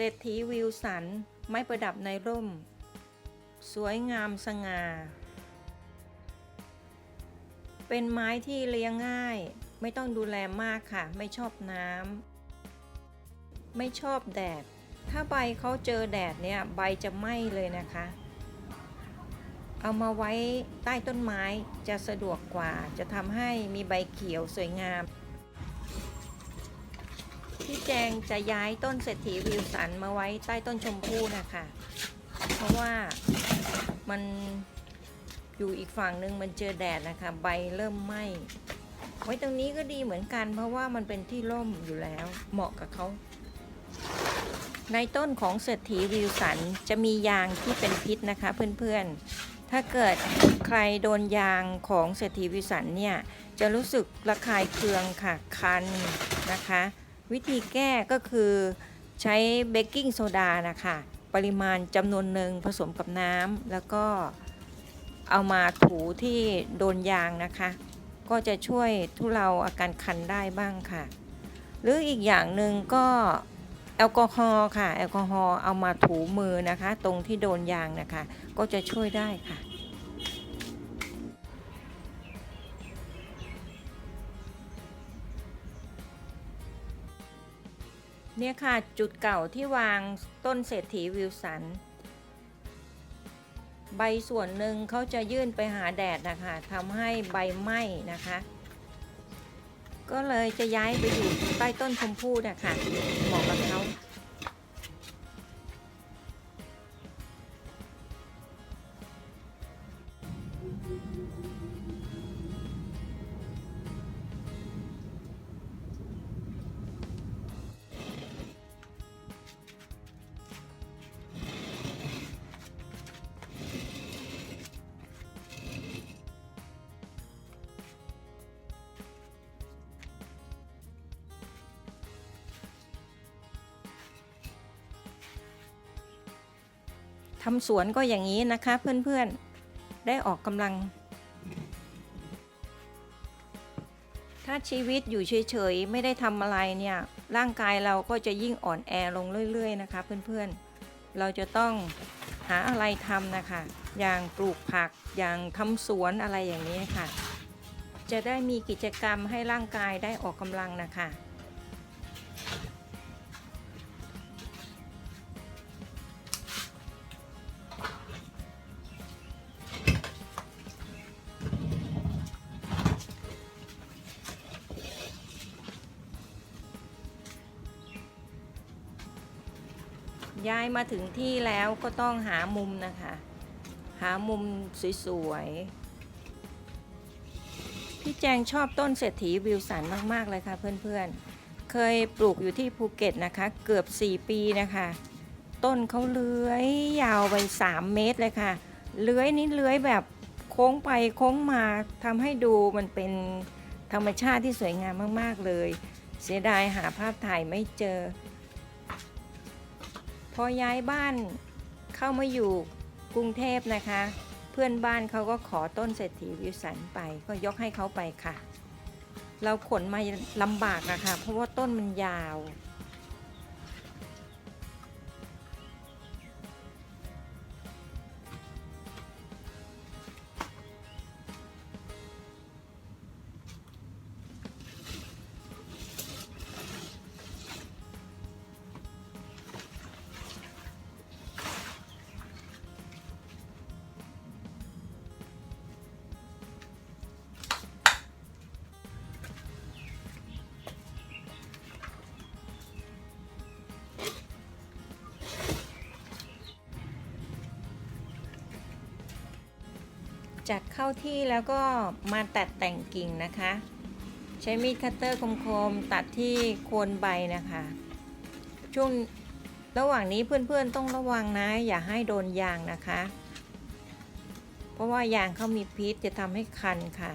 เศรษฐีวิวสัน ไม้ประดับในร่ม สวยงามสง่า เป็นไม้ที่เลี้ยงง่าย ไม่ต้องดูแลมากค่ะ ไม่ชอบน้ำ ไม่ชอบแดด ถ้าใบเขาเจอแดดเนี่ยใบจะไหม้เลยนะคะ เอามาไว้ใต้ต้นไม้จะสะดวกกว่า จะทำให้มีใบเขียวสวยงาม พี่แจงจะย้ายต้นเศรษฐีวิวสันมาไว้ใต้ต้นชมพู่นะคะ เพราะว่ามันอยู่อีกฝั่งหนึ่งมันเจอแดดนะคะ ใบเริ่มไหม้ไว้ตรงนี้ก็ดีเหมือนกัน เพราะว่ามันเป็นที่ร่มอยู่แล้วเหมาะกับเขา ในต้นของเศรษฐีวิวสันจะมียางที่เป็นพิษนะคะเพื่อนๆ ถ้าเกิดใครโดนยางของเศรษฐีวิวสันเนี่ยจะรู้สึกระคายเคืองค่ะคันนะคะ วิธีแก้ก็คือใช้เบกกิ้งโซดานะคะปริมาณจำนวนหนึ่งผสมกับน้ำแล้วก็เอามาถูที่โดนยางนะคะ ก็จะช่วยทุเลาอาการคันได้บ้างค่ะ หรืออีกอย่างหนึ่งก็แอลกอฮอล์ค่ะ แอลกอฮอล์เอามาถูมือนะคะ ตรงที่โดนยางนะคะ ก็จะช่วยได้ค่ะ เนี่ยค่ะจุดเก่าที่วางต้นเศรษฐีวิวสัน ใบส่วนหนึ่งเขาจะยื่นไปหาแดดนะคะทำให้ใบไหม้นะคะ ก็เลยจะย้ายไปอยู่ใต้ต้นชมพู่นะคะเหมาะกับเขา ทำสวนก็อย่างนี้นะคะเพื่อนๆ ได้ออกกำลัง ถ้าชีวิตอยู่เฉยๆ ไม่ได้ทำอะไรเนี่ย ร่างกายเราก็จะยิ่งอ่อนแอลงเรื่อยๆ นะคะเพื่อนๆ เราจะต้องหาอะไรทำนะคะ อย่างปลูกผัก อย่างทำสวนอะไรอย่างนี้ค่ะ จะได้มีกิจกรรมให้ร่างกายได้ออกกำลังนะคะ ย้ายมาถึงที่แล้วก็ต้องหามุมนะคะ หามุมสวยๆ พี่แจงชอบต้นเศรษฐีวิวสันมากๆเลยค่ะเพื่อนๆ เคยปลูกอยู่ที่ภูเก็ตนะคะ เกือบ 4 ปีนะคะ ต้นเขาเลื้อยยาวไป 3 เมตรเลยค่ะ เลื้อยนี่เลื้อยแบบโค้งไปโค้งมาทำให้ดูมันเป็นธรรมชาติที่สวยงามมากๆเลย เสียดายหาภาพถ่ายไม่เจอ อย้ายบ้านเข้ามาอยู่กรุงเทพนะคะ เพื่อนบ้านเขาก็ขอต้นเศรษฐีวิวสันไปก็ยกให้เขาไปค่ะ เราขนมาลำบากอะค่ะเพราะว่าต้นมันยาว จัดเข้าที่แล้วก็มาตัดแต่งกิ่งนะคะ ใช้มีดคัตเตอร์คมๆตัดที่โคนใบนะคะ ช่วงระหว่างนี้เพื่อนๆต้องระวังนะ อย่าให้โดนยางนะคะ เพราะว่ายางเขามีพิษจะทำให้คันค่ะ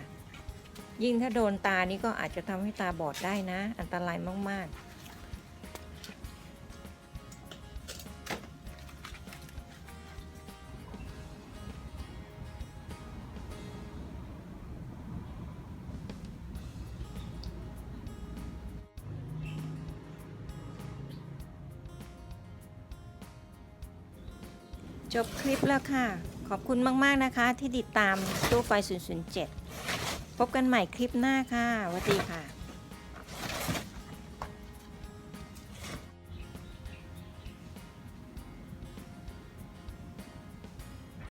ยิ่งถ้าโดนตานี่ก็อาจจะทำให้ตาบอดได้นะ อันตรายมากๆ จบคลิปแล้วค่ะ ขอบคุณมากๆนะคะ ที่ติดตามตู้ไฟ 007 พบกันใหม่คลิปหน้าค่ะสวัสดีค่ะ